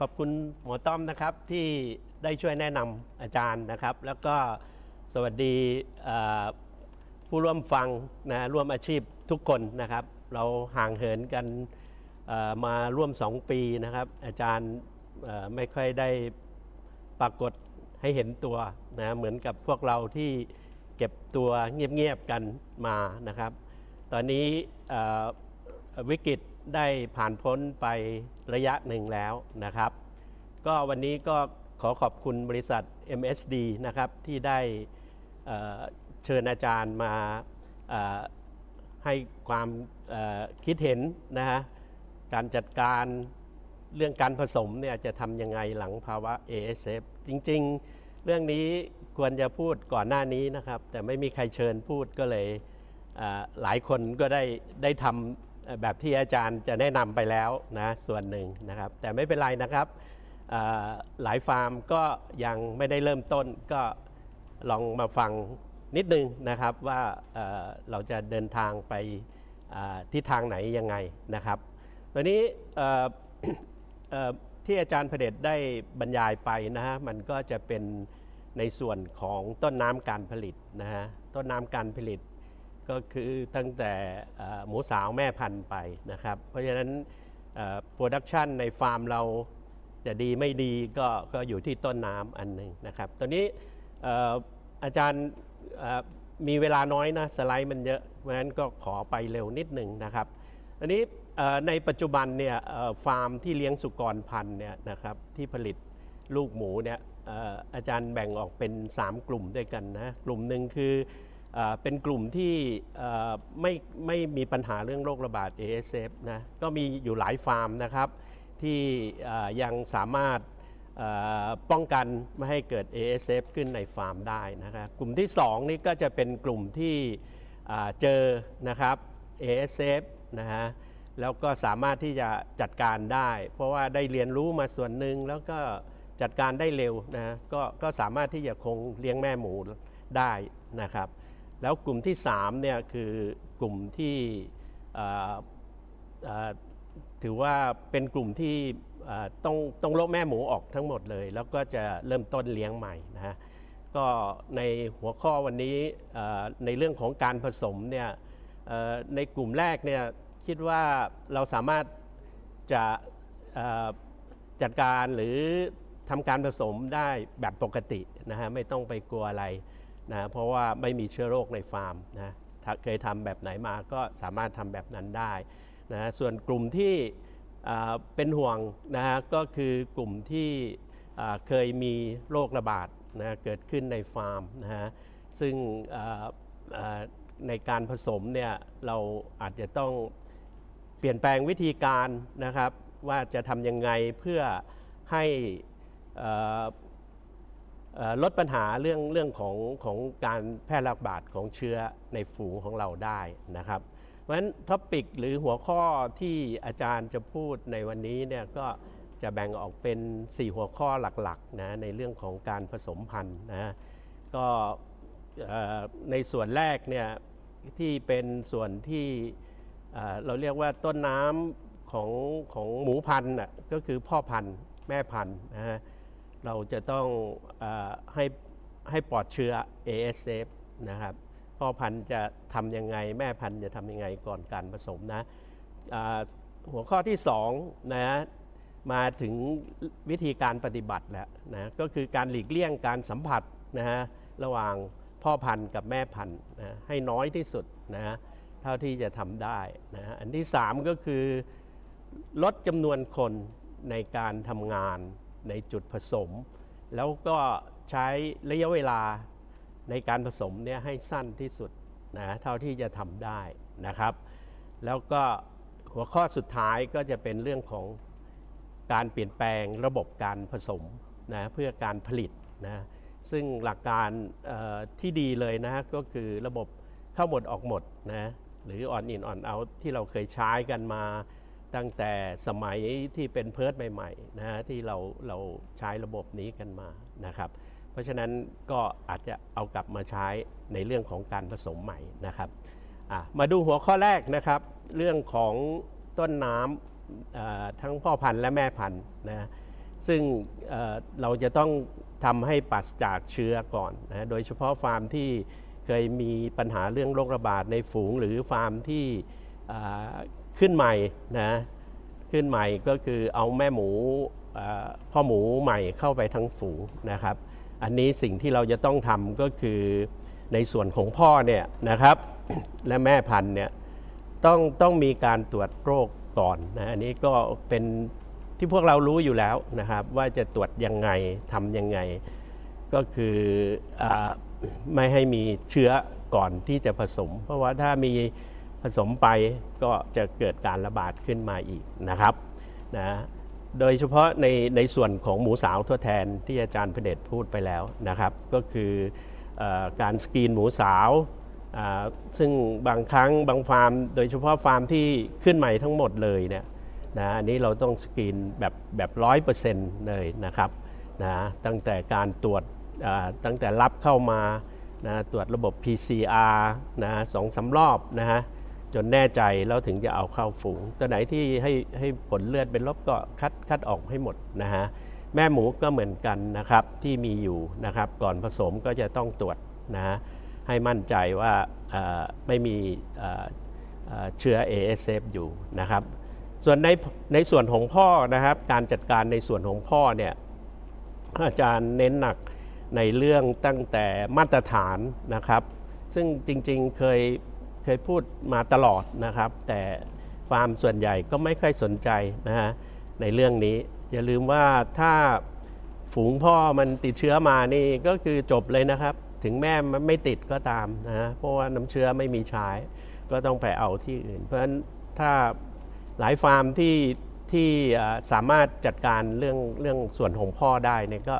ขอบคุณหมอต้อมนะครับที่ได้ช่วยแนะนำอาจารย์นะครับ แล้วก็สวัสดีผู้ร่วมฟังนะร่วมอาชีพทุกคนนะครับ เราห่างเหินกันมาร่วม 2 ปีนะครับ อาจารย์ไม่ค่อยได้ปรากฏให้เห็นตัวนะเหมือนกับพวกเราที่เก็บตัวเงียบๆกันมานะครับ ตอนนี้วิกฤต ได้ผ่านพ้นไประยะหนึ่งแล้วนะครับ ก็วันนี้ก็ขอขอบคุณบริษัท MSD นะครับที่ได้เชิญอาจารย์มาให้ความคิดเห็นนะฮะการจัดการเรื่องการผสมเนี่ยจะทำยังไงหลังภาวะ ASF จริงๆ เรื่องนี้ควรจะพูดก่อนหน้านี้นะครับ แต่ไม่มีใครเชิญพูดก็เลยหลายคนก็ได้ได้ทำ แบบที่อาจารย์จะแนะนำไปแล้วนะส่วนหนึ่งนะครับ แต่ไม่เป็นไรนะครับหลายฟาร์มก็ยังไม่ได้เริ่มต้นก็ลองมาฟังนิดนึงนะครับว่าเราจะเดินทางไปทิศทางไหนยังไงนะครับวันนี้ที่อาจารย์เผด็จได้บรรยายไปนะฮะมันก็จะเป็นในส่วนของต้นน้ำการผลิตนะฮะต้นน้ำการผลิต ก็คือตั้งแต่หมูสาวแม่พันธุ์ไปนะครับ เพราะฉะนั้นโปรดักชันในฟาร์มเราจะดีไม่ดีก็ก็อยู่ที่ต้นน้ำอันหนึ่งนะครับ ตอนนี้อาจารย์มีเวลาน้อยนะสไลด์มันเยอะ เพราะฉะนั้นก็ขอไปเร็วนิดหนึ่งนะครับ อันนี้ในปัจจุบันเนี่ยฟาร์มที่เลี้ยงสุกรพันธุ์เนี่ยนะครับที่ผลิตลูกหมูเนี่ยเอ่ออาจารย์แบ่งออกเป็น 3 กลุ่มด้วยกันนะ กลุ่มหนึ่งคือ เป็นกลุ่มที่ไม่ไม่มีปัญหาเรื่องโรคระบาด ASF นะก็มีอยู่หลายฟาร์มนะครับ ที่ยังสามารถป้องกันไม่ให้เกิด ASF ขึ้นในฟาร์มได้นะครับกลุ่มที่ 2 นี่ก็จะเป็นกลุ่มที่เจอนะครับ ASF นะฮะแล้วก็สามารถที่จะจัดการได้ เพราะว่าได้เรียนรู้มาส่วนหนึ่งแล้วก็จัดการได้เร็วนะก็ก็สามารถที่จะคงเลี้ยงแม่หมูได้นะครับ แล้วกลุ่มที่3เนี่ยคือกลุ่มที่ถือว่าเป็นกลุ่มที่ต้องต้องลบแม่หมูออกทั้งหมดเลย แล้วก็จะเริ่มต้นเลี้ยงใหม่นะฮะก็ในหัวข้อวันนี้ในเรื่องของการผสมเนี่ยในกลุ่มแรกเนี่ยคิดว่าเราสามารถจะจัดการหรือทำการผสมได้แบบปกตินะฮะไม่ต้องไปกลัวอะไร นะเพราะว่าไม่มีเชื้อโรคในฟาร์มนะเคยทำแบบไหนมาก็สามารถทำแบบนั้นได้นะส่วนกลุ่มที่เป็นห่วงนะฮะก็คือกลุ่มที่เคยมีโรคระบาดนะเกิดขึ้นในฟาร์มนะฮะซึ่งในการผสมเนี่ยเราอาจจะต้องเปลี่ยนแปลงวิธีการนะครับว่าจะทำยังไงเพื่อให้อ่อเอ่อ ลดปัญหาเรื่องเรื่องของของการแพร่ระบาดของเชื้อในฝูงของเราได้นะครับ เพราะฉะนั้นท็อปิกหรือหัวข้อที่อาจารย์จะพูดในวันนี้เนี่ยก็จะแบ่งออกเป็น 4 หัวข้อหลักๆนะในเรื่องของการผสมพันธุ์นะก็ในส่วนแรกเนี่ยที่เป็นส่วนที่เราเรียกว่าต้นน้ำของของหมูพันธุ์ก็คือพ่อพันธุ์แม่พันธุ์นะฮะ เราจะต้องอให้ให้ปลอดเชื้อ ASF นะครับพ่อพันธุ์จะทำยังไง แม่พันธุ์จะทำยังไงก่อนการผสมนะหัวข้อที่2นะมาถึงวิธีการปฏิบัติแล้วนะก็คือการหลีกเลี่ยงการสัมผัสนะฮะระหว่างพ่อพันธุ์กับแม่พันธุ์นะให้น้อยที่สุดนะเท่าที่จะทำได้นะอันที่ 3 ก็คือลดจำนวนคนในการทำงาน ในจุดผสม แล้วก็ใช้ระยะเวลาในการผสมเนี่ยให้สั้นที่สุดนะเท่าที่จะทำได้นะครับ แล้วก็หัวข้อสุดท้ายก็จะเป็นเรื่องของการเปลี่ยนแปลงระบบการผสมนะเพื่อการผลิตนะซึ่งหลักการที่ดีเลยนะก็คือระบบเข้าหมดออกหมดนะหรือออนอินออนเอาที่เราเคยใช้กันมา ตั้งแต่สมัยที่เป็นเพิร์ดใหม่ๆนะฮะที่เราเราใช้ระบบนี้กันมานะครับ เพราะฉะนั้นก็อาจจะเอากลับมาใช้ในเรื่องของการผสมใหม่นะครับมาดูหัวข้อแรกนะครับ เรื่องของต้นน้ำทั้งพ่อพันธุ์และแม่พันธุ์นะซึ่งเเราจะต้องทำให้ปราศจากเชื้อก่อนนะโดยเฉพาะฟาร์มที่เคยมีปัญหาเรื่องโรคระบาดในฝูงหรือฟาร์มที่ ขึ้นใหม่นะขึ้นใหม่ก็คือเอาแม่หมูพ่อหมูใหม่เข้าไปทั้งฝูงนะครับ อันนี้สิ่งที่เราจะต้องทำก็คือในส่วนของพ่อเนี่ยนะครับและแม่พันธุ์เนี่ยต้องต้องมีการตรวจโรคก่อนนะอันนี้ก็เป็นที่พวกเรารู้อยู่แล้วนะครับ ว่าจะตรวจยังไงทำยังไง ก็คืออไม่ให้มีเชื้อก่อนที่จะผสม เพราะว่าถ้ามี ผสมไปก็จะเกิดการระบาดขึ้นมาอีกนะครับนะโดยเฉพาะในในส่วนของหมูสาวทดแทนที่อาจารย์พเดชพูดไปแล้วนะครับ ก็คืออการสกรีนหมูสาวซึ่งบางครั้งบางฟาร์ม โดยเฉพาะฟาร์มที่ขึ้นใหม่ทั้งหมดเลยเนี่ยนะอันนี้เราต้องสกรีนแบบแบบร้อยเปอร์เซ็นต์เลยนะครับนะตั้งแต่การตรวจตั้งแต่รับเข้ามานะตรวจระบบ PCR นะสองสารอบนะฮะ จนแน่ใจแล้วถึงจะเอาเข้าฝูง ตัวไหนที่ให้ให้ผลเลือดเป็นลบก็คัดคัดออกให้หมดนะฮะแม่หมูก็เหมือนกันนะครับที่มีอยู่นะครับ ก่อนผสมก็จะต้องตรวจนะฮะให้มั่นใจว่าไม่มีเอ่อเอ่อเชื้อ ASF อยู่นะครับ ส่วนในในส่วนของพ่อนะครับการจัดการในส่วนของพ่อเนี่ยอาจารย์เน้นหนักในเรื่องตั้งแต่มาตรฐานนะครับ ซึ่งจริงๆเคย เคยพูดมาตลอดนะครับ แต่ฟาร์มส่วนใหญ่ก็ไม่ค่อยสนใจนะฮะในเรื่องนี้ อย่าลืมว่าถ้าฝูงพ่อมันติดเชื้อมานี่ก็คือจบเลยนะครับ ถึงแม่มันไม่ติดก็ตามนะฮะเพราะว่าน้ำเชื้อไม่มีใช้ก็ต้องไปเอาที่อื่น เพราะฉะนั้นถ้าหลายฟาร์มที่ที่สามารถจัดการเรื่องเรื่องส่วนของพ่อได้เนี่ยก็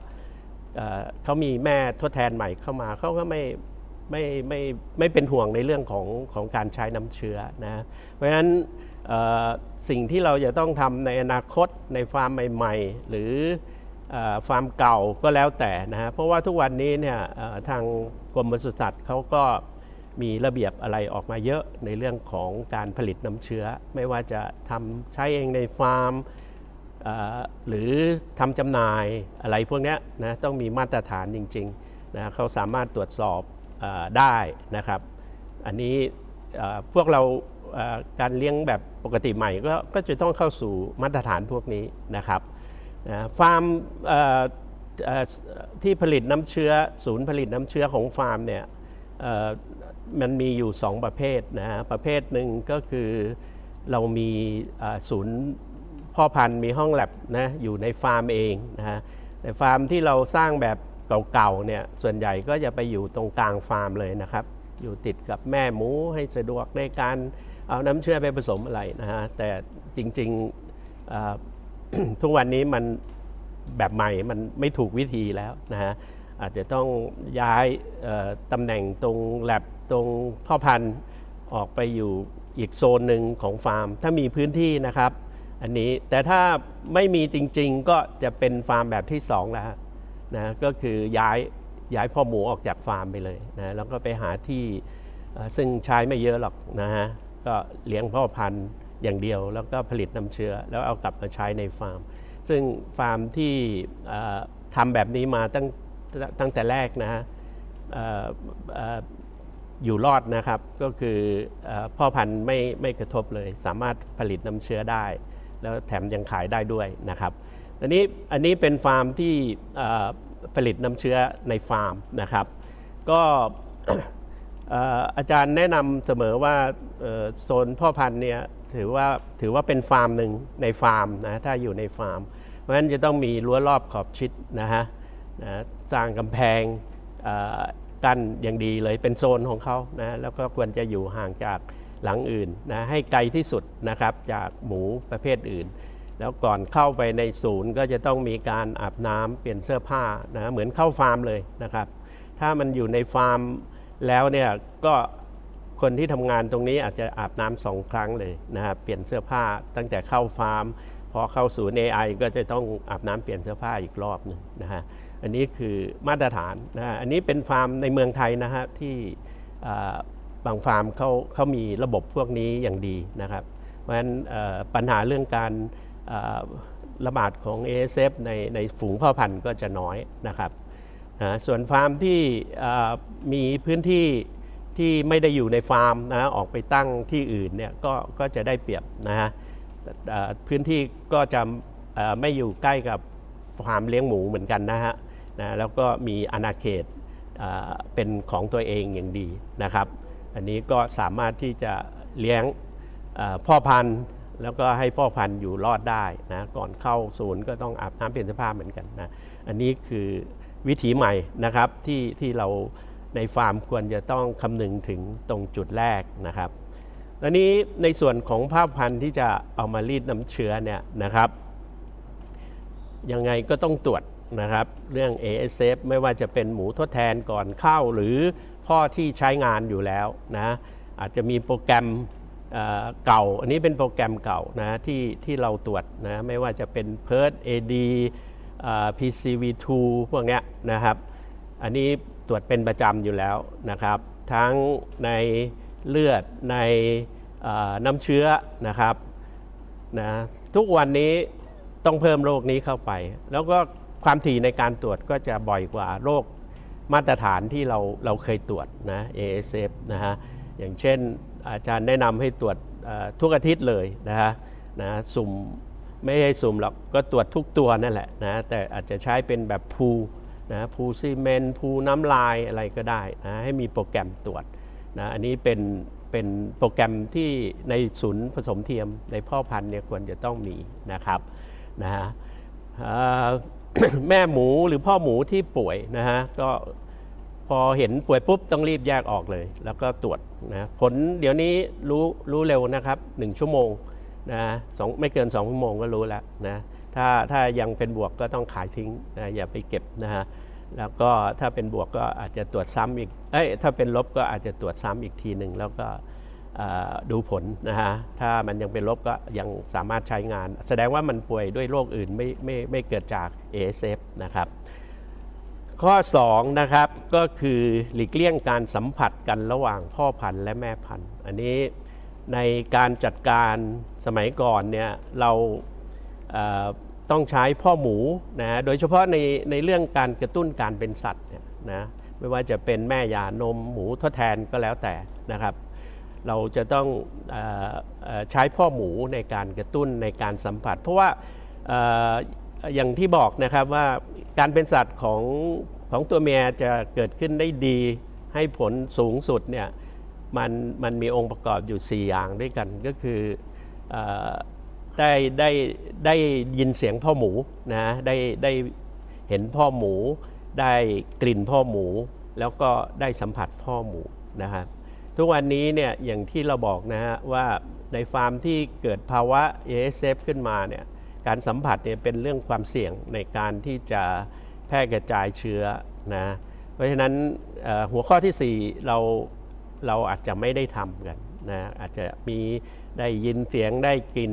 เขามีแม่ทดแทนใหม่เข้ามาเขาก็ไม่ ไม่ไม่ไม่เป็นห่วงในเรื่องของของการใช้น้ำเชื้อนะเพราะฉะนั้นสิ่งที่เราจะต้องทำในอนาคตในฟาร์มใหม่ ๆ หรืออฟาร์มเก่าก็แล้วแต่นะฮะเพราะว่าทุกวันนี้เนี่ยทางกรมปศุสัตว์เขาก็มีระเบียบอะไรออกมาเยอะในเรื่องของการผลิตน้ำเชื้อ ไม่ว่าจะทำใช้เองในฟาร์มหรือทำจำหน่ายอะไรพวกนี้นะต้องมีมาตรฐานจริงๆนะเขาสามารถตรวจสอบ ได้นะครับ อันนี้พวกเราการเลี้ยงแบบปกติใหม่ก็ก็จะต้องเข้าสู่มาตรฐานพวกนี้นะครับฟาร์มที่ผลิตน้ำเชื้อศูนย์ผลิตน้ำเชื้อของฟาร์มเนี่ยมันมีอยู่ 2 ประเภทนะประเภทหนึ่งก็คือเรามีศูนย์พ่อพันธุ์มีห้องแลบนะอยู่ในฟาร์มเองนะฮะแต่ฟาร์มที่เราสร้างแบบ เก่าๆเนี่ยส่วนใหญ่ก็จะไปอยู่ตรงกลางฟาร์มเลยนะครับ อยู่ติดกับแม่หมูให้สะดวกในการเอาน้ำเชื่อไปผสมอะไรนะฮะแต่จริงๆทุกวันนี้มันแบบใหม่มันไม่ถูกวิธีแล้วนะฮะอาจจะต้องย้ายตำแหน่งตรงแลบตรงพ่อพันธุ์ออกไปอยู่อีกโซนหนึ่งของฟาร์ม ถ้ามีพื้นที่นะครับ อันนี้แต่ถ้าไม่มีจริงๆ ก็จะเป็นฟาร์มแบบที่2แล้ว นะก็คือย้ายย้ายพ่อหมูออกจากฟาร์มไปเลยนะแล้วก็ไปหาที่ซึ่งใช้ไม่เยอะหรอกนะฮะก็เลี้ยงพ่อพันธุ์อย่างเดียว แล้วก็ผลิตน้ำเชื้อ แล้วเอากลับมาใช้ในฟาร์ม ซึ่งฟาร์มที่ทำแบบนี้มาตั้งตั้งแต่แรกนะฮะอยู่รอดนะครับก็คืออพ่อพันธุ์ไม่ไม่กระทบเลย สามารถผลิตน้ำเชื้อได้ แล้วแถมยังขายได้ด้วยนะครับ อันนี้อันนี้เป็นฟาร์มที่ผลิตน้ำเชื้อในฟาร์มนะครับ ก็อาจารย์แนะนำเสมอว่าโซนพ่อพันธุ์เนี่ยถือว่าถือว่าเป็นฟาร์มหนึ่งในฟาร์มนะถ้าอยู่ในฟาร์ม เพราะฉะนั้นจะต้องมีรั้วรอบขอบชิดนะฮะนะสร้างกำแพงกั้นอย่างดีเลยเป็นโซนของเขานะแล้วก็ควรจะอยู่ห่างจากหลังอื่นนะให้ไกลที่สุดนะครับจากหมูประเภทอื่น แล้วก่อนเข้าไปในศูนย์ก็จะต้องมีการอาบน้ำเปลี่ยนเสื้อผ้านะเหมือนเข้าฟาร์มเลยนะครับ ถ้ามันอยู่ในฟาร์มแล้วเนี่ยก็คนที่ทำงานตรงนี้อาจจะอาบน้ำสองครั้งเลยนะครับเปลี่ยนเสื้อผ้าตั้งแต่เข้าฟาร์มพอเข้าศูนย์ AI ก็จะต้องอาบน้ำเปลี่ยนเสื้อผ้าอีกรอบหนึ่งนะฮะอันนี้คือมาตรฐานนะอันนี้เป็นฟาร์มในเมืองไทยนะฮะที่บางฟาร์มเขาเขามีระบบพวกนี้อย่างดีนะครับเพราะฉะนั้นปัญหาเรื่องการ ระบาดของ ASF ในในฝูงพ่อพันธุ์ก็จะน้อยนะครับนะส่วนฟาร์มที่มีพื้นที่ที่ไม่ได้อยู่ในฟาร์มนะออกไปตั้งที่อื่นเนี่ยก็ก็จะได้เปรียบนะฮะพื้นที่ก็จะไม่อยู่ใกล้กับฟาร์มเลี้ยงหมูเหมือนกันนะฮะนะแล้วก็มีอาณาเขตเป็นของตัวเองอย่างดีนะครับ อันนี้ก็สามารถที่จะเลี้ยงพ่อพันธุ์ แล้วก็ให้พ่อพันธุ์อยู่รอดได้นะก่อนเข้าศูนย์ก็ต้องอาบน้ำเปลี่ยนเสื้อผ้าเหมือนกันนะอันนี้คือวิถีใหม่นะครับที่ที่เราในฟาร์มควรจะต้องคำนึงถึงตรงจุดแรกนะครับตอนนี้ในส่วนของภาพพันธุ์ที่จะเอามารีดน้ำเชื้อเนี่ยนะครับยังไงก็ต้องตรวจนะครับเรื่อง ASF ไม่ว่าจะเป็นหมูทดแทนก่อนเข้าหรือพ่อที่ใช้งานอยู่แล้วนะอาจจะมีโปรแกรม เก่า อันนี้เป็นโปรแกรมเก่านะที่ที่เราตรวจนะไม่ว่าจะเป็น PERT AD เอ่อ PCV2 พวกเนี้ยนะครับ อันนี้ตรวจเป็นประจำอยู่แล้วนะครับ ทั้งในเลือดในน้ำเชื้อนะครับนะทุกวันนี้ต้องเพิ่มโรคนี้เข้าไป แล้วก็ความถี่ในการตรวจก็จะบ่อยกว่าโรคมาตรฐานที่เราเราเคยตรวจนะ ASF นะฮะอย่างเช่น อาจารย์แนะนำให้ตรวจทุกอาทิตย์เลยนะฮะนะสุ่มไม่ให้สุ่มหรอกก็ตรวจทุกตัวนั่นแหละนะแต่อาจจะใช้เป็นแบบพูนะพูซีเมนต์พูน้ำลายอะไรก็ได้นะให้มีโปรแกรมตรวจนะอันนี้เป็นเป็นโปรแกรมที่ในศูนย์ผสมเทียมในพ่อพันธุ์เนี่ยควรจะต้องมีนะครับนะฮะแม่หมูหรือพ่อหมูที่ป่วยนะฮะก็ พอเห็นป่วยปุ๊บต้องรีบแยกออกเลย แล้วก็ตรวจนะผลเดี๋ยวนี้รู้รู้เร็วนะครับหนึ่งชั่วโมงนะสองไม่เกิน 2 ชั่วโมงก็รู้แล้วนะถ้าถ้ายังเป็นบวกก็ต้องขายทิ้งนะอย่าไปเก็บนะฮะแล้วก็ถ้าเป็นบวกก็อาจจะตรวจซ้ำอีกเอ้ยถ้าเป็นลบก็อาจจะตรวจซ้ำอีกทีหนึ่งแล้วก็ดูผลนะฮะถ้ามันยังเป็นลบก็ยังสามารถใช้งาน แสดงว่ามันป่วยด้วยโรคอื่นไม่ไม่ไม่เกิดจาก ASF นะครับ ข้อ2นะครับก็คือหลีกเลี่ยงการสัมผัสกันระหว่างพ่อพันธุ์และแม่พันธุ์ อันนี้ในการจัดการสมัยก่อนเนี่ยเราเต้องใช้พ่อหมูนะโดยเฉพาะในในเรื่องการกระตุ้นการเป็นสัตว์เนี่ยนะไม่ว่าจะเป็นแม่ยานมหมูทดแทนก็แล้วแต่นะครับ เราจะต้องออใช้พ่อหมูในการกระตุ้นในการสัมผัส เพราะว่าออย่างที่บอกนะครับว่าการเป็นสัตว์ของ ของตัวเมียจะเกิดขึ้นได้ดี ให้ผลสูงสุดเนี่ยมันมันมีองค์ประกอบอยู่ 4 อย่างด้วยกันก็คืออได้ได้ได้ยินเสียงพ่อหมูนะได้ได้เห็นพ่อหมู ได้กลิ่นพ่อหมู แล้วก็ได้สัมผัสพ่อหมูนะครับทุกวันนี้เนี่ยอย่างที่เราบอกนะฮะว่าในฟาร์มที่เกิดภาวะ ASF ขึ้นมาเนี่ยการสัมผัสเนี่ยเป็นเรื่องความเสี่ยงในการที่จะ แพร่กระจายเชื้อนะเพราะฉะนั้นหัวข้อทีสี่ 4 เราเราอาจจะไม่ได้ทำกันนะอาจจะมีได้ยินเสียงได้กลิน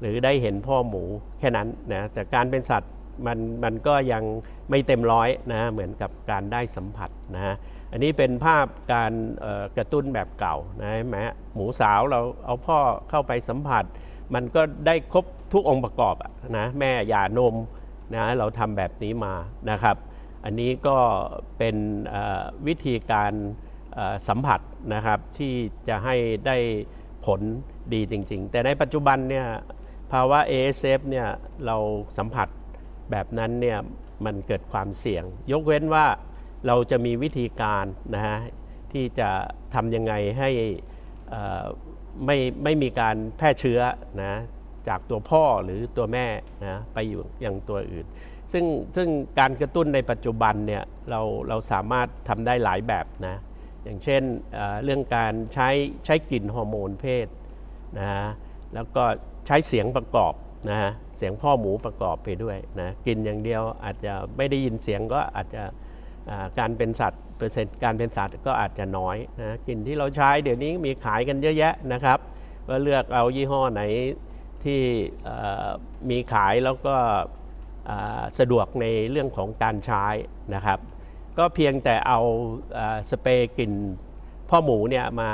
หรือได้เห็นพ่อหมูแค่นั้นนะแต่การเป็นสัตว์มันมันก็ยังไม่เต็มร้อยนะเหมือนกับการได้สัมผัสนะอันนี้เป็นภาพการกระตุ้นแบบเก่านะเห็นไหมูสาวเราเอาพ่อเข้าไปสัมผัส มันก็ได้ครบทุกองค์ประกอบอะนะแม่หย่านม นะเราทำแบบนี้มานะครับ อันนี้ก็เป็นวิธีการสัมผัสนะครับที่จะให้ได้ผลดีจริง ๆ แต่ในปัจจุบันเนี่ยภาวะ ASF เนี่ยเราสัมผัสแบบนั้นเนี่ยมันเกิดความเสี่ยง ยกเว้นว่าเราจะมีวิธีการนะฮะที่จะทำยังไงให้ไม่ไม่มีการแพร่เชื้อนะ จากตัวพ่อหรือตัวแม่นะไปอยู่อยังตัวอื่น ซึ่งซึ่งการกระตุ้นในปัจจุบันเนี่ยเราเราสามารถทำได้หลายแบบนะอย่างเช่นเเรื่องการใช้ใช้กลิ่นฮอร์โมนเพศนะฮะแล้วก็ใช้เสียงประกอบนะฮะเสียงพ่อหมูประกอบไปด้วยนะกลิ่นอย่างเดียวอาจจะไม่ได้ยินเสียงก็อาจจะการเป็นสัตว์เปอร์เซ็นต์การเป็นสัตว์ก็อาจจะน้อยนะกลิ่นที่เราใช้เดี๋ยวนี้มีขายกันเยอะแยะนะครับก็เลือกเอายี่ห้อไหน ที่มีขายแล้วก็สะดวกในเรื่องของการใช้นะครับ ก็เพียงแต่เอาสเปรย์กลิ่นพ่อหมูเนี่ยมา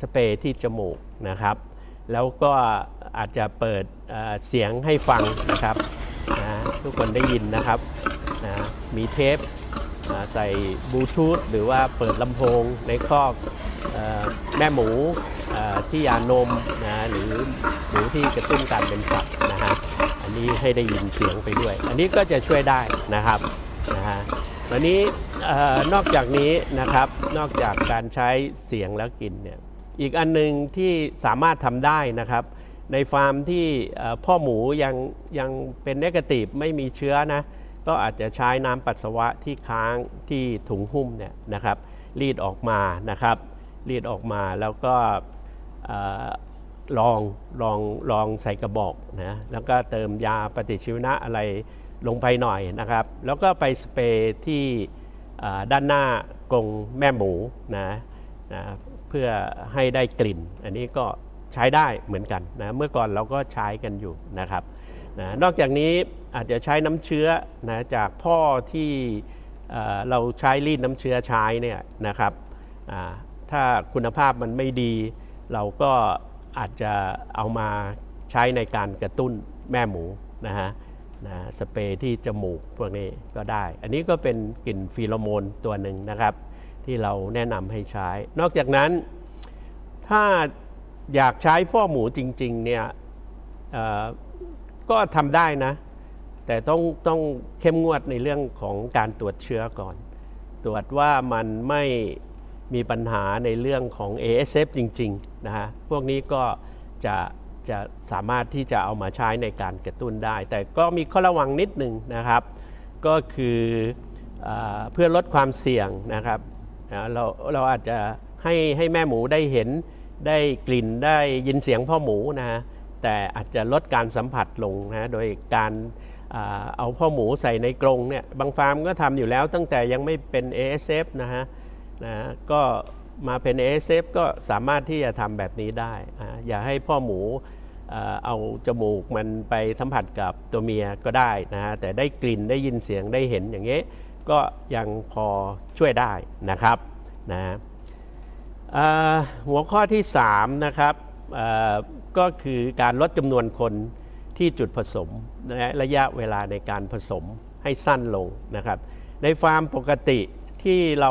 สเปรย์ที่จมูกนะครับ แล้วก็อาจจะเปิดเสียงให้ฟังนะครับทุกคนได้ยินนะครับนะมีเทปใส่บลูทูธหรือว่าเปิดลำโพงในคอกเอ่อแม่หมู ที่ยานมนะหรือหมูที่กระตุ้นการเป็นสัตว์นะฮะอันนี้ให้ได้ยินเสียงไปด้วย อันนี้ก็จะช่วยได้นะครับนะฮะวันนี้อนอกจากนี้นะครับนอกจากการใช้เสียงแล้วกลินเนี่ยอีกอันหนึงที่สามารถทำได้นะครับ ในฟาร์มที่พ่อหมูยังยังเป็นเนกาทีฟไม่มีเชื้อนะก็อาจจะใช้น้ำปัสสาวะที่ค้างที่ถุงหุ้มเนี่ยนะครับรีดออกมานะครับรีดออกมาแล้วก็ ลองลองลองใส่กระบอกนะแล้วก็เติมยาปฏิชีวนะอะไรลงไปหน่อยนะครับ แล้วก็ไปสเปรย์ที่ด้านหน้ากรงแม่หมูนะนะเพื่อให้ได้กลิ่น อันนี้ก็ใช้ได้เหมือนกันนะเมื่อก่อนเราก็ใช้กันอยู่นะครับนะนอกจากนี้อาจจะใช้น้ำเชื้อนะจากพ่อที่เราใช้รีดน้ำเชื้อใช้เนี่ยนะครับถ้าคุณภาพมันไม่ดี เราก็อาจจะเอามาใช้ในการกระตุ้นแม่หมูนะฮะนะสเปรย์ที่จมูกพวกนี้ก็ได้ อันนี้ก็เป็นกลิ่นฟีโรโมนตัวหนึ่งนะครับ ที่เราแนะนำให้ใช้ นอกจากนั้นถ้าอยากใช้พ่อหมูจริง ๆ เนี่ยก็ทำได้นะ แต่ต้องต้องเข้มงวดในเรื่องของการตรวจเชื้อก่อน ตรวจว่ามันไม่ มีปัญหาในเรื่องของ ASF จริงๆนะฮะพวกนี้ก็จะจะสามารถที่จะเอามาใช้ในการกระตุ้นได้ แต่ก็มีข้อระวังนิดหนึ่งนะครับ ก็คือเอเพื่อลดความเสี่ยงนะครับนะเราเราอาจจะให้ให้แม่หมูได้เห็นได้กลิ่นได้ยินเสียงพ่อหมูนะฮะแต่อาจจะลดการสัมผัสลงนะโดยการเอาพ่อหมูใส่ในกรงเนี่ยบางฟาร์มก็ทำอยู่แล้วตั้งแต่ยังไม่เป็น ASF นะฮะ นะก็มาเป็น ASF ก็สามารถที่จะทำแบบนี้ได้อ่าอย่าให้พ่อหมูเอาจมูกมันไปสัมผัสกับตัวเมียก็ได้นะฮะแต่ได้กลิ่นได้ยินเสียงได้เห็นอย่างเงี้ยก็ยังพอช่วยได้นะครับนะหัวข้อที่ 3 นะครับก็คือการลดจำนวนคนที่จุดผสมและระยะเวลาในการผสมให้สั้นลงนะครับ ในฟาร์มปกติ ที่เรา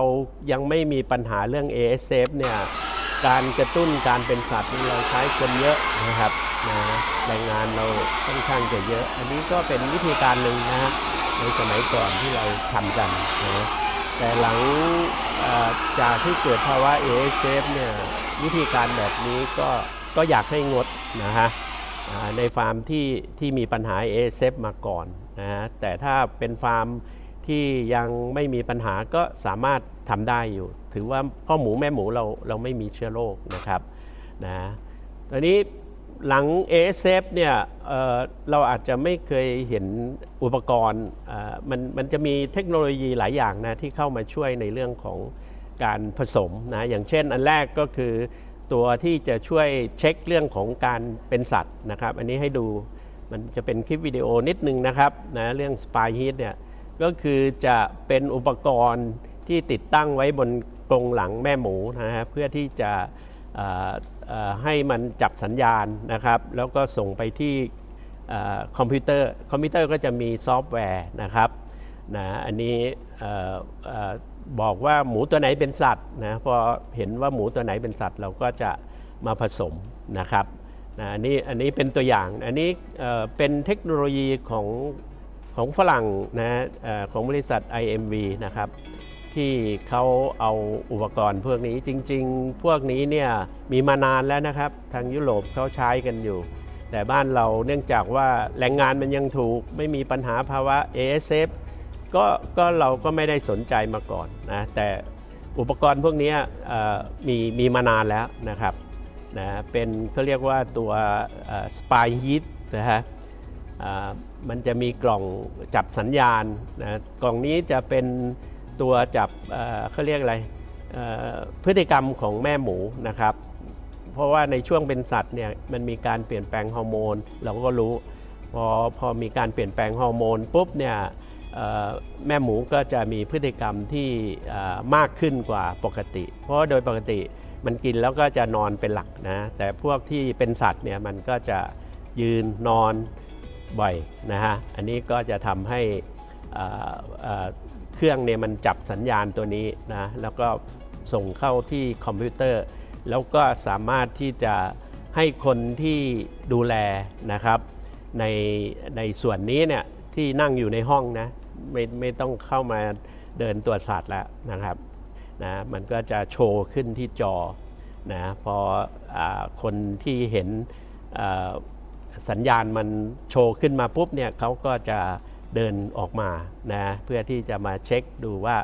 ยังไม่มีปัญหาเรื่อง ASF เนี่ยการกระตุ้นการเป็นสัตว์เราใช้คนเยอะนะครับนะแรงงานเราค่อนข้างจะเยอะ อันนี้ก็เป็นวิธีการหนึ่งนะฮะในสมัยก่อนที่เราทำกันนะแต่หลังจากที่เกิดภาวะ ASF เนี่ยวิธีการแบบนี้ก็ก็อยากให้งดนะฮะในฟาร์มที่ที่มีปัญหา ASF มาก่อนนะฮะแต่ถ้าเป็นฟาร์ม ที่ยังไม่มีปัญหาก็สามารถทำได้อยู่ ถือว่าพ่อหมูแม่หมูเราเราไม่มีเชื้อโรคนะครับนะตอนนี้หลัง ASF เนี่ยเเราอาจจะไม่เคยเห็นอุปกรณ์มันมันจะมีเทคโนโลยีหลายอย่างนะที่เข้ามาช่วยในเรื่องของการผสมนะอย่างเช่นอันแรกก็คือตัวที่จะช่วยเช็คเรื่องของการเป็นสัตว์นะครับ อันนี้ให้ดูมันจะเป็นคลิปวิดีโอนิดนึงนะครับนะเรื่อง Spy Heat เนี่ย ก็คือจะเป็นอุปกรณ์ที่ติดตั้งไว้บนกรงหลังแม่หมูนะฮะเพื่อที่จะให้มันจับสัญญาณนะครับ แล้วก็ส่งไปที่คอมพิวเตอร์คอมพิวเตอร์ก็จะมีซอฟต์แวร์นะครับนะอันนี้บอกว่าหมูตัวไหนเป็นสัตว์นะพอเห็นว่าหมูตัวไหนเป็นสัตว์ เราก็จะมาผสมนะครับนะอันนี้อันนี้เป็นตัวอย่าง อันนี้เป็นเทคโนโลยีของ ของฝรั่งนะของบริษัท IMV นะครับที่เขาเอาอุปกรณ์พวกนี้จริง ๆ พวกนี้เนี่ยมีมานานแล้วนะครับ ทางยุโรปเขาใช้กันอยู่ แต่บ้านเราเนื่องจากว่าแรงงานมันยังถูก ไม่มีปัญหาภาวะ ASF ก็ก็เราก็ไม่ได้สนใจมาก่อนนะแต่อุปกรณ์พวกนี้มีมีมานานแล้วนะครับนะเป็นเขาเรียกว่าตัวสปายฮีทนะฮะ มันจะมีกล่องจับสัญญาณนะกล่องนี้จะเป็นตัวจับเขาเรียกอะไรพฤติกรรมของแม่หมูนะครับ เพราะว่าในช่วงเป็นสัตว์เนี่ยมันมีการเปลี่ยนแปลงฮอร์โมน เราก็รู้พอพอมีการเปลี่ยนแปลงฮอร์โมนปุ๊บเนี่ยแม่หมูก็จะมีพฤติกรรมที่มากขึ้นกว่าปกติ เพราะโดยปกติมันกินแล้วก็จะนอนเป็นหลักนะแต่พวกที่เป็นสัตว์เนี่ยมันก็จะยืนนอน บ่อยนะฮะ อันนี้ก็จะทำให้เครื่องเนี่ยมันจับสัญญาณตัวนี้นะแล้วก็ส่งเข้าที่คอมพิวเตอร์ แล้วก็สามารถที่จะให้คนที่ดูแลนะครับในในส่วนนี้เนี่ยที่นั่งอยู่ในห้องนะไม่ไม่ต้องเข้ามาเดินตรวจสัตว์แล้วนะครับนะมันก็จะโชว์ขึ้นที่จอนะพออคนที่เห็น สัญญาณมันโชว์ขึ้นมาปุ๊บเนี่ยเขาก็จะเดินออกมานะเพื่อที่จะมาเช็คดูว่า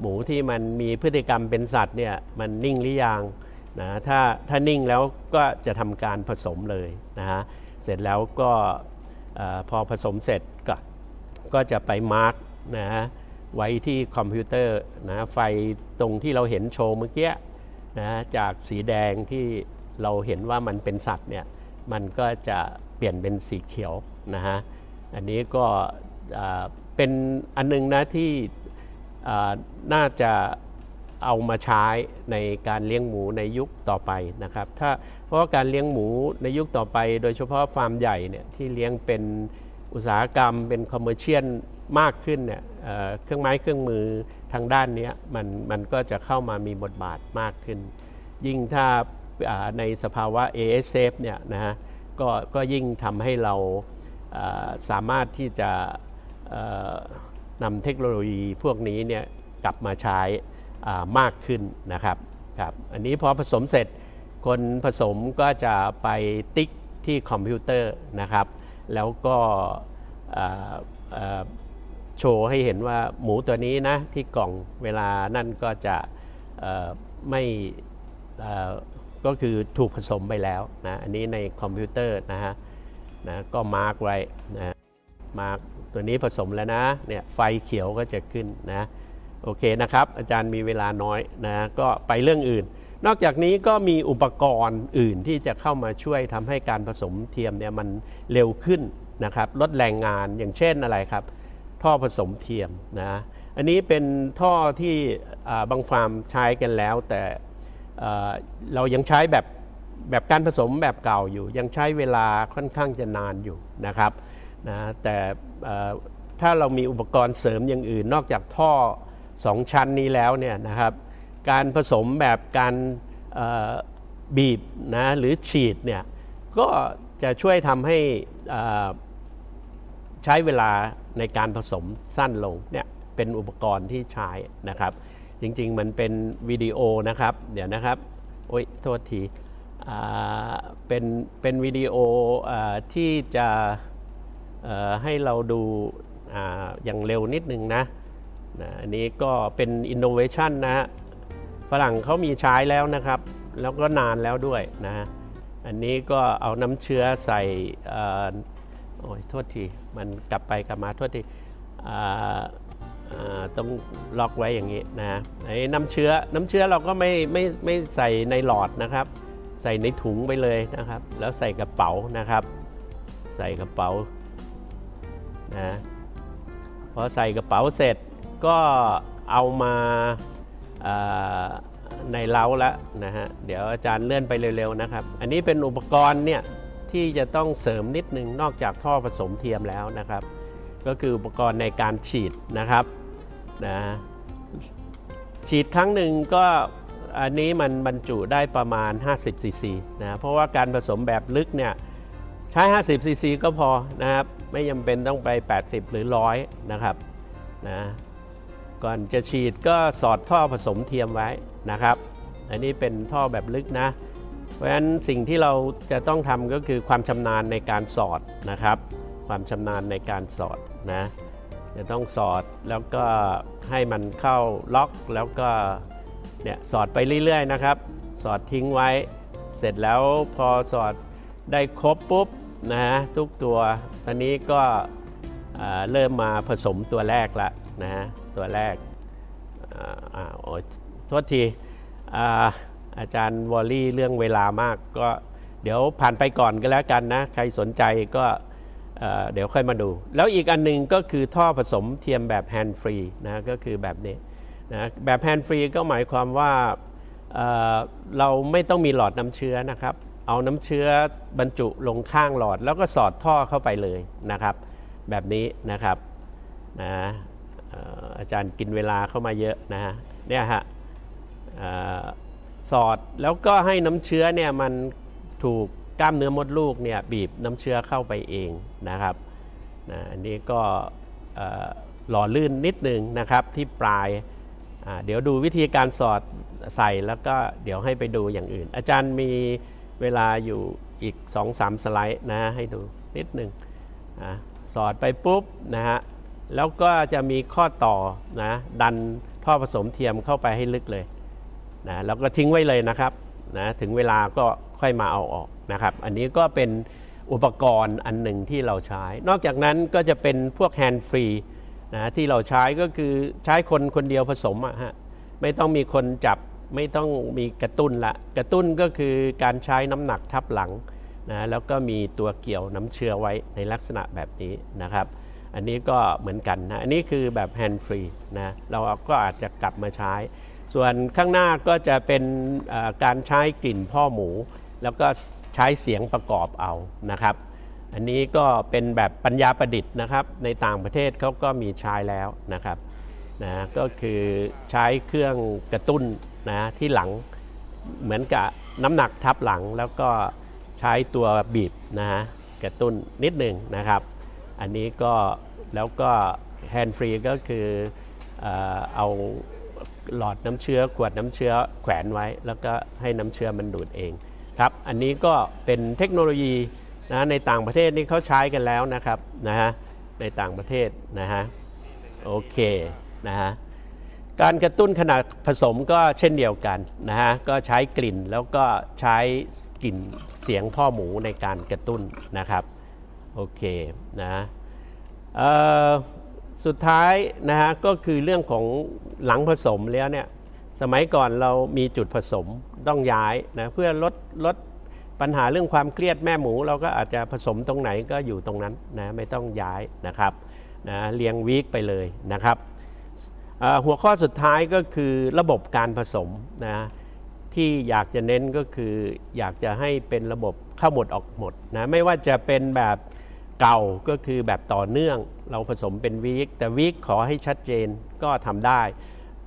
หมูที่มันมีพฤติกรรมเป็นสัตว์เนี่ยมันนิ่งหรือยังนะถ้าถ้านิ่งแล้วก็จะทำการผสมเลยนะฮะเสร็จแล้วก็พอผสมเสร็จก็ก็จะไปมาร์กนะฮะไว้ที่คอมพิวเตอร์นะไฟตรงที่เราเห็นโชว์เมื่อกี้นะจากสีแดงที่เราเห็นว่ามันเป็นสัตว์เนี่ยมันก็จะ ลี่ยนเป็นสีเขียวนะฮะอันนี้ก็เป็นอันนึงนะที่น่าจะเอามาใช้ในการเลี้ยงหมูในยุคต่อไปนะครับถ้าเพราะว่าการเลี้ยงหมูในยุคต่อไป โดยเฉพาะฟาร์มใหญ่เนี่ยที่เลี้ยงเป็นอุตสาหกรรมเป็นคอมเมอร์เชียลมากขึ้นเนี่ยเเครื่องไม้เครื่องมือทางด้านนี้มันมันก็จะเข้ามามีบทบาทมากขึ้น ยิ่งถ้าในสภาวะ ASF เนี่ยนะฮะ ก็ก็ยิ่งทำให้เราสามารถที่จะนำเทคโนโลยีพวกนี้เนี่ยกลับมาใช้มากขึ้นนะครับครับอันนี้พอผสมเสร็จคนผสมก็จะไปติ๊กที่คอมพิวเตอร์นะครับ แล้วก็โชว์ให้เห็นว่าหมูตัวนี้นะที่กล่องเวลานั่นก็จะไม่ ก็คือถูกผสมไปแล้วนะอันนี้ในคอมพิวเตอร์นะฮะนะก็มาร์กไว้นะมาร์กตัวนี้ผสมแล้วนะเนี่ยไฟเขียวก็จะขึ้นนะโอเคนะครับอาจารย์มีเวลาน้อยนะก็ไปเรื่องอื่น นอกจากนี้ก็มีอุปกรณ์อื่นที่จะเข้ามาช่วยทำให้การผสมเทียมเนี่ยมันเร็วขึ้นนะครับลดแรงงานอย่างเช่นอะไรครับ ท่อผสมเทียมนะอันนี้เป็นท่อที่บางฟาร์มใช้กันแล้วแต่ เรายังใช้แบบแบบการผสมแบบเก่าอยู่ ยังใช้เวลาค่อนข้างจะนานอยู่นะครับนะแต่ถ้าเรามีอุปกรณ์เสริมอย่างอื่น นอกจากท่อสองชั้นนี้แล้วเนี่ยนะครับการผสมแบบการบีบนะหรือฉีดเนี่ยก็จะช่วยทำให้ใช้เวลาในการผสมสั้นลงเนี่ยเป็นอุปกรณ์ที่ใช้นะครับ จริง ๆ มันเป็นวิดีโอนะครับ เดี๋ยวนะครับ โอ๊ยโทษทีเป็นเป็นวิดีโออที่จะให้เราดูออย่างเร็วนิดนึงนะนะอันนี้ก็เป็น innovation นะฝรั่งเขามีใช้แล้วนะครับ แล้วก็นานแล้วด้วยนะอันนี้ก็เอาน้ำเชื้อใส่อโอ้ยโทษที มันกลับไปกลับมาโทษทีอ ต้องล็อกไว้อย่างนี้นะฮะไอ้น้ำเชื้อน้ำเชื้อเราก็ไม่ไม่ไม่ใส่ในหลอดนะครับ ใส่ในถุงไปเลยนะครับ แล้วใส่กระเป๋านะครับ ใส่กระเป๋านะพอใส่กระเป๋าเสร็จก็เอามาในเล้าแล้วนะฮะเดี๋ยวอาจารย์เลื่อนไปเร็วๆนะครับ อันนี้เป็นอุปกรณ์เนี่ยที่จะต้องเสริมนิดนึงนอกจากท่อผสมเทียมแล้วนะครับ ก็คืออุปกรณ์ในการฉีดนะครับ นะฉีดครั้งหนึ่งก็อันนี้มันบรรจุได้ประมาณ 50ซีซีนะเพราะว่าการผสมแบบลึกเนี่ยใช้ 50ซีซีก็พอนะครับไม่จำเป็นต้องไป 80 หรือ 100 นะครับนะก่อนจะฉีดก็สอดท่อผสมเทียมไว้นะครับ อันนี้เป็นท่อแบบลึกนะ เพราะฉะนั้นสิ่งที่เราจะต้องทำก็คือความชำนาญในการสอดนะครับ ความชำนาญในการสอดนะ จะต้องสอดแล้วก็ให้มันเข้าล็อกแล้วก็เนี่ยสอดไปเรื่อยๆนะครับ สอดทิ้งไว้ เสร็จแล้วพอสอดได้ครบปุ๊บนะฮะทุกตัว ตอนนี้ก็เริ่มมาผสมตัวแรกละนะฮะตัวแรกอ่าอ่าโอ้ยโทษทีอาอาจารย์วอลลี่เรื่องเวลามากก็เดี๋ยวผ่านไปก่อนก็แล้วกันนะ ใครสนใจก็ เดี๋ยวค่อยมาดู แล้วอีกอันหนึงก็คือท่อผสมเทียมแบบแฮนด์ฟรีนะก็คือแบบนี้นะแบบแฮนด์ฟรีก็หมายความว่าเเราไม่ต้องมีหลอดน้ำเชื้อนะครับ เอาน้ำเชื้อบรรจุลงข้างหลอด แล้วก็สอดท่อเข้าไปเลยนะครับ แบบนี้นะครับนะอาจารย์กินเวลาเข้ามาเยอะนะฮะเนี่ยฮะสอดแล้วก็ให้น้ำเชื้อเนี่ยมันถูก กล้ามเนื้อมดลูกเนี่ยบีบน้ำเชื้อเข้าไปเองนะครับนะอันนี้ก็หล่อลื่นนิดหนึ่งนะครับที่ปลาย เดี๋ยวดูวิธีการสอดใส่แล้วก็เดี๋ยวให้ไปดูอย่างอื่น อาจารย์มีเวลาอยู่อีก 2-3 สไลด์นะให้ดูนิดหนึ่งนะสอดไปปุ๊บนะฮะแล้วก็จะมีข้อต่อนะดันท่อผสมเทียมเข้าไปให้ลึกเลยนะแล้วก็ทิ้งไว้เลยนะครับนะถึงเวลาก็ค่อยมาเอาออกนะครับ อันนี้ก็เป็นอุปกรณ์อันหนึ่งที่เราใช้ นอกจากนั้นก็จะเป็นพวกแฮนด์ฟรีนะที่เราใช้ก็คือใช้คนคนเดียวผสมอะฮะไม่ต้องมีคนจับไม่ต้องมีกระตุ้นละกระตุ้นก็คือการใช้น้ำหนักทับหลังนะแล้วก็มีตัวเกี่ยวน้ำเชื้อไว้ในลักษณะแบบนี้นะครับ อันนี้ก็เหมือนกันนะอันนี้คือแบบแฮนด์ฟรีนะเราก็อาจจะกลับมาใช้ ส่วนข้างหน้าก็จะเป็นการใช้กลิ่นพ่อหมู แล้วก็ใช้เสียงประกอบเอานะครับ อันนี้ก็เป็นแบบปัญญาประดิษฐ์นะครับ ในต่างประเทศเขาก็มีใช้แล้วนะครับนะก็คือใช้เครื่องกระตุ้นนะที่หลังเหมือนกับน้ำหนักทับหลังแล้วก็ใช้ตัวบีบนะฮะกระตุ้นนิดหนึ่งนะครับ อันนี้ก็แล้วก็แฮนด์ฟรีก็คือเออเอาหลอดน้ำเชื้อขวดน้ำเชื้อแขวนไว้ แล้วก็ให้น้ำเชื้อมันดูดเอง ครับอันนี้ก็เป็นเทคโนโลยีนะในต่างประเทศนี่เขาใช้กันแล้วนะครับนะฮะในต่างประเทศนะฮะโอเคนะฮะการกระตุ้นขนาดผสมก็เช่นเดียวกันนะฮะก็ใช้กลิ่นแล้วก็ใช้กลิ่นเสียงพ่อหมูในการกระตุ้นนะครับโอเคนะสุดท้ายนะฮะก็คือเรื่องของหลังผสมแล้วเนี่ย สมัยก่อนเรามีจุดผสมต้องย้ายนะเพื่อลดลดปัญหาเรื่องความเครียดแม่หมู เราก็อาจจะผสมตรงไหนก็อยู่ตรงนั้นนะไม่ต้องย้ายนะครับนะเลี้ยงวีคไปเลยนะครับหัวข้อสุดท้ายก็คือระบบการผสมนะที่อยากจะเน้นก็คืออยากจะให้เป็นระบบเข้าหมดออกหมดนะไม่ว่าจะเป็นแบบเก่าก็คือแบบต่อเนื่อง เราผสมเป็นวีคแต่วีคขอให้ชัดเจนก็ทำได้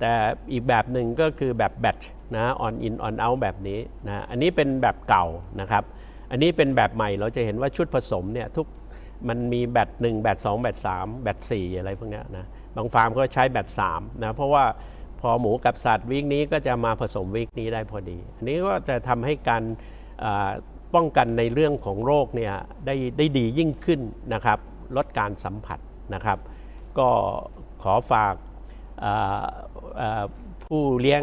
แต่อีกแบบหนึ่งก็คือแบบแบตนะออนอินออนเอาแบบนี้นะอันนี้เป็นแบบเก่านะครับ อันนี้เป็นแบบใหม่เราจะเห็นว่าชุดผสมเนี่ยทุกมันมีแบต1แบต2แบต3แบต4อะไรพวกนี้นะบางฟาร์มก็ใช้แบต3นะเพราะว่าพอหมูกับสัตว์วีคนี้ก็จะมาผสมวีคนี้ได้พอดี อันนี้ก็จะทำให้การป้องกันในเรื่องของโรคเนี่ยได้ได้ดียิ่งขึ้นนะครับ ลดการสัมผัสนะครับ ก็ขอฝาก ผู้เลี้ยง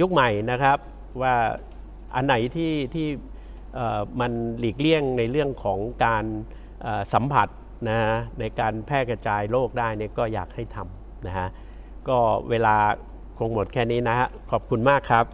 ยุคใหม่นะครับ ว่าอันไหนที่ที่มันหลีกเลี่ยงในเรื่องของการสัมผัสนะฮะในการแพร่กระจายโรคได้เนี่ยก็อยากให้ทำนะฮะก็เวลาคงหมดแค่นี้นะฮะขอบคุณมากครับ